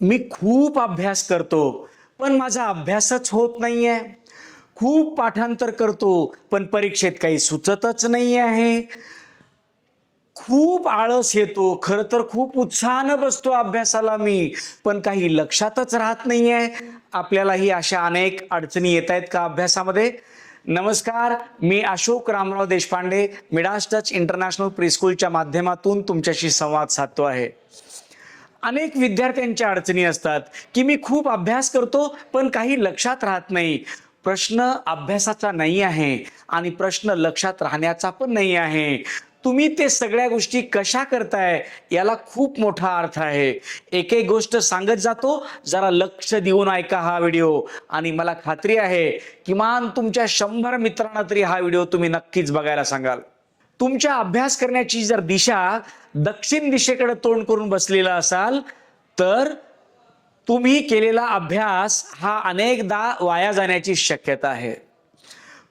मी खूप अभ्यास करतो पण माझा अभ्यासच होत नाही आहे खूप पाठांतर करतो पण परीक्षेत काही सुचतच नाही आहे. खूप आळस येतो खरं तर खूप उत्साहानं बसतो अभ्यासाला मी पण काही लक्षातच राहत नाही आहे आपल्यालाही अशा अनेक अडचणी येत आहेत का अभ्यासामध्ये? नमस्कार मी Ashok Ramrao Deshpande Midas touch international प्रीस्कूलच्या माध्यमातून तुमच्याशी संवाद साधतो आहे. अनेक विद्यार्थ्यांच्या अडचणी असतात की मी खूप अभ्यास करतो पण काही लक्षात राहत नाही. प्रश्न अभ्यासाचा नाही आहे आणि प्रश्न लक्षात राहण्याचा पण नाही आहे. तुम्ही ते सगळ्या गोष्टी कशा करताय याला खूप मोठा अर्थ आहे. एक एक गोष्ट सांगत जातो जरा लक्ष देऊन ऐका हा व्हिडिओ. आणि मला खात्री आहे किमान तुमच्या शंभर मित्रांना तरी हा व्हिडिओ तुम्ही नक्कीच बघायला सांगाल. तुमच्या अभ्यास करण्याची जर दिशा दक्षिण दिशेकडे तोंड करून बसलेला असाल तर तुम्ही केलेला अभ्यास हा अनेकदा वाया जाण्याची शक्यता आहे.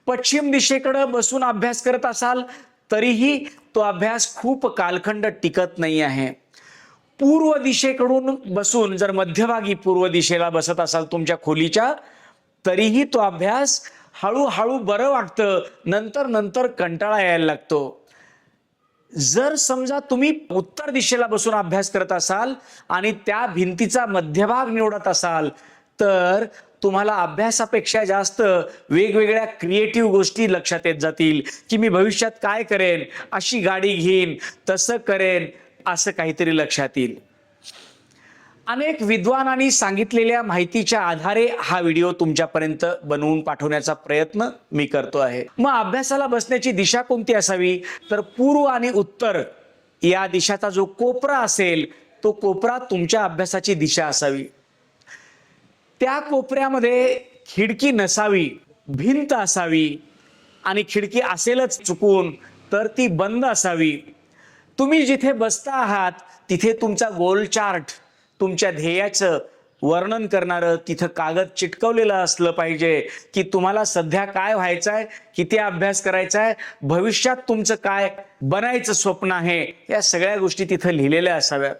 पश्चिम दिशेकडे बसून अभ्यास करत असाल तरीही तो अभ्यास खूप कालखंड टिकत नाही आहे. पूर्व दिशेकडून बसून जर मध्यभागी पूर्व दिशेला बसत असाल तुमच्या खोलीच्या तरीही तो अभ्यास हळूहळू बरं वाटतं. नंतर नंतर कंटाळा यायला लागतो. जर समजा तुम्ही उत्तर दिशेला बसून अभ्यास करत असाल आणि त्या भिंतीचा मध्यभाग निवडत असाल तर तुम्हाला अभ्यासापेक्षा जास्त वेगवेगळ्या क्रिएटिव्ह गोष्टी लक्षात येत जातील की मी भविष्यात काय करेन अशी गाडी घेईन तसं करेन असं काहीतरी लक्षात येईल. अनेक विद्वानांनी सांगितलेल्या माहितीच्या आधारे हा व्हिडिओ तुमच्यापर्यंत बनवून पाठवण्याचा प्रयत्न मी करतो आहे. मग अभ्यासाला बसण्याची दिशा कोणती असावी? तर पूर्व आणि उत्तर या दिशाचा जो कोपरा असेल तो कोपरा तुमच्या अभ्यासाची दिशा असावी. त्या कोपऱ्यामध्ये खिडकी नसावी भिंत असावी आणि खिडकी असेलच चुकून तर ती बंद असावी. तुम्ही जिथे बसता आहात तिथे तुमचा गोल चार्ट तुमच्या ध्येयाचं वर्णन करणारं तिथं कागद चिटकवलेलं असलं पाहिजे की तुम्हाला सध्या काय व्हायचं आहे किती अभ्यास करायचा आहे भविष्यात तुमचं काय बनायचं स्वप्न आहे या सगळ्या गोष्टी तिथं लिहिलेल्या असाव्यात.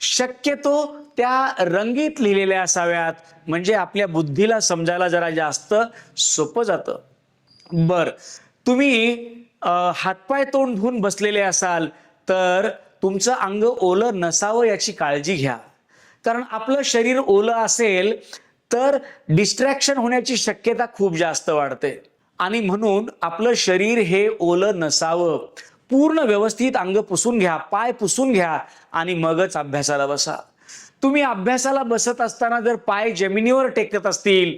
शक्यतो त्या रंगीत लिहिलेल्या असाव्यात म्हणजे आपल्या बुद्धीला समजायला जरा जास्त सोपं जातं. बर तुम्ही हातपाय तोंड धुवून बसलेले असाल तर तुमचं अंग ओलं नसावं याची काळजी घ्या. कारण आपलं शरीर ओलं असेल तर डिस्ट्रॅक्शन होण्याची शक्यता खूप जास्त वाढते. आणि म्हणून आपलं शरीर हे ओलं नसावं. पूर्ण व्यवस्थित अंग पुसून घ्या पाय पुसून घ्या आणि मगच अभ्यासाला बसा. तुम्ही अभ्यासाला बसत असताना जर पाय जमिनीवर टेकत असतील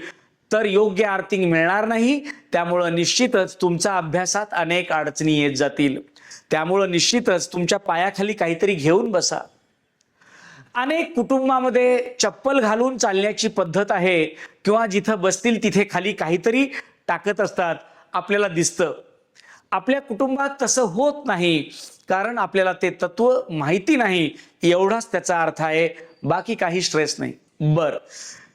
तर योग्य आर्थिंग मिळणार नाही. त्यामुळं निश्चितच तुमचा अभ्यासात अनेक अडचणी येत जातील. त्यामुळं निश्चितच तुमच्या पायाखाली काहीतरी घेऊन बसा. अनेक कुटुंबामध्ये चप्पल घालून चालण्याची पद्धत आहे किंवा जिथं बसतील तिथे खाली काहीतरी टाकत असतात आपल्याला दिसतं. आपल्या कुटुंबात तसं होत नाही कारण आपल्याला ते तत्व माहिती नाही एवढाच त्याचा अर्थ आहे बाकी काही स्ट्रेस नाही. बर.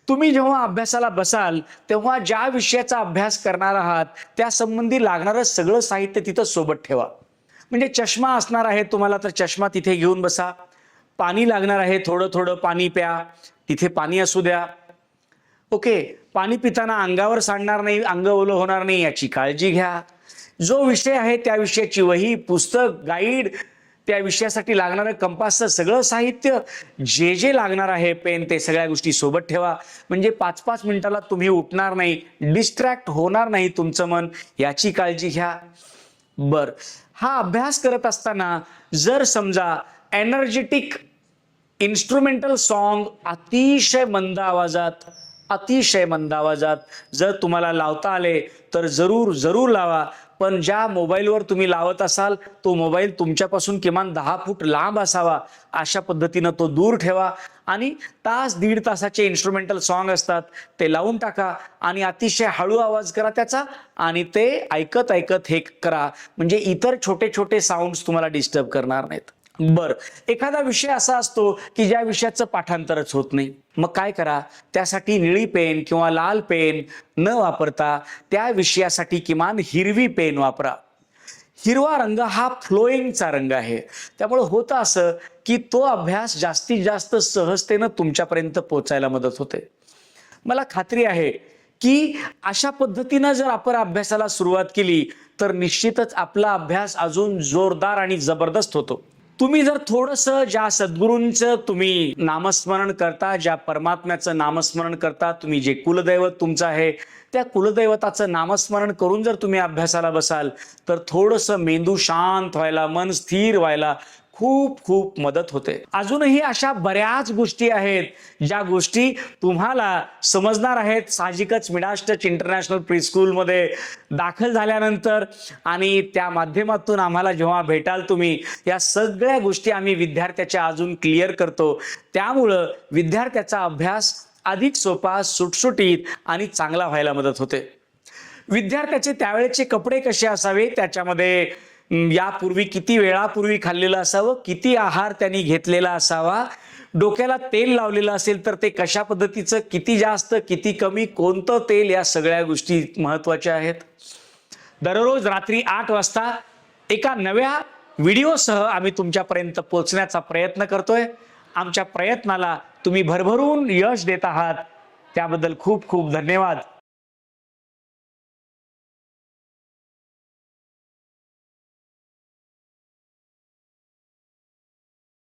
तुम्ही जेव्हा अभ्यासाला बसाल तेव्हा ज्या विषयाचा अभ्यास करणार आहात त्या संबंधी लागणारं सगळं साहित्य तिथं सोबत ठेवा. म्हणजे चष्मा असणार आहे तुम्हाला तर चष्मा तिथे घेऊन बसा. पाणी लागणार आहे थोडं थोडं पाणी प्या. तिथे पाणी असू द्या. ओके पाणी पिताना अंगावर सांडणार नाही अंग ओलं होणार नाही याची काळजी घ्या. जो विषय आहे त्या विषयाची वही पुस्तक गाईड त्या विषयासाठी लागणारं कंपासचं सगळं साहित्य जे जे लागणार आहे पेन ते सगळ्या गोष्टी सोबत ठेवा. म्हणजे पाच पाच मिनिटाला तुम्ही उठणार नाही डिस्ट्रॅक्ट होणार नाही तुमचं मन याची काळजी घ्या. बरं. हा अभ्यास करत असताना जर समजा एनर्जेटिक इन्स्ट्रुमेंटल सॉन्ग अतिशय मंद आवाजात अतिशय मंद आवाजात जर तुम्हाला लावता आले तर जरूर जरूर लावा. पण ज्या मोबाईलवर तुम्ही लावत असाल तो मोबाईल तुमच्यापासून किमान दहा फूट लांब असावा अशा पद्धतीनं तो दूर ठेवा. आणि तास दीड तासाचे इन्स्ट्रुमेंटल सॉन्ग असतात ते लावून टाका आणि अतिशय हळू आवाज करा त्याचा आणि ते ऐकत ऐकत हे करा. म्हणजे इतर छोटे छोटे साऊंड्स तुम्हाला डिस्टर्ब करणार नाहीत. बर. एखादा विषय असा असतो की ज्या विषयाचं पाठांतरच होत नाही. मग काय करा? त्यासाठी निळी पेन किंवा लाल पेन न वापरता त्या विषयासाठी किमान हिरवी पेन वापरा. हिरवा रंग हा फ्लोईंगचा रंग आहे. त्यामुळे होतं असं की तो अभ्यास जास्तीत जास्त सहजतेनं तुमच्यापर्यंत पोचायला मदत होते. मला खात्री आहे की अशा पद्धतीनं जर आपण अभ्यासाला सुरुवात केली तर निश्चितच आपला अभ्यास अजून जोरदार आणि जबरदस्त होतो. तुम्ही जर थोडंसं ज्या सद्गुरूंचं तुम्ही नामस्मरण करता ज्या परमात्म्याचं नामस्मरण करता तुम्ही जे कुलदैवत तुमचं आहे त्या कुलदैवताचं नामस्मरण करून जर तुम्ही अभ्यासाला बसाल तर थोडंसं मेंदू शांत व्हायला मन स्थिर व्हायला खूप खूप मदत होते. अजूनही अशा बऱ्याच गोष्टी आहेत ज्या गोष्टी तुम्हाला समजणार आहेत. साहजिकच मिडास टच इंटरनॅशनल प्रीस्कूलमध्ये दाखल झाल्यानंतर आणि त्या माध्यमातून आम्हाला जेव्हा भेटाल तुम्ही या सगळ्या गोष्टी आम्ही विद्यार्थ्याच्या अजून क्लिअर करतो. त्यामुळं विद्यार्थ्याचा अभ्यास अधिक सोपा सुटसुटीत आणि चांगला व्हायला मदत होते. विद्यार्थ्याचे त्यावेळेचे कपडे कसे असावे? त्याच्यामध्ये यापूर्वी किती वेळापूर्वी खाल्लेलं असावं किती आहार त्यांनी घेतलेला असावा डोक्याला तेल लावलेलं असेल तर ते कशा पद्धतीचं किती जास्त किती कमी कोणतं तेल या सगळ्या गोष्टी महत्त्वाच्या आहेत. दररोज रात्री आठ वाजता एका नव्या व्हिडिओसह आम्ही तुमच्यापर्यंत पोहोचण्याचा प्रयत्न करतोय. आमच्या प्रयत्नाला तुम्ही भरभरून यश देत आहात. त्याबद्दल खूप खूप धन्यवाद.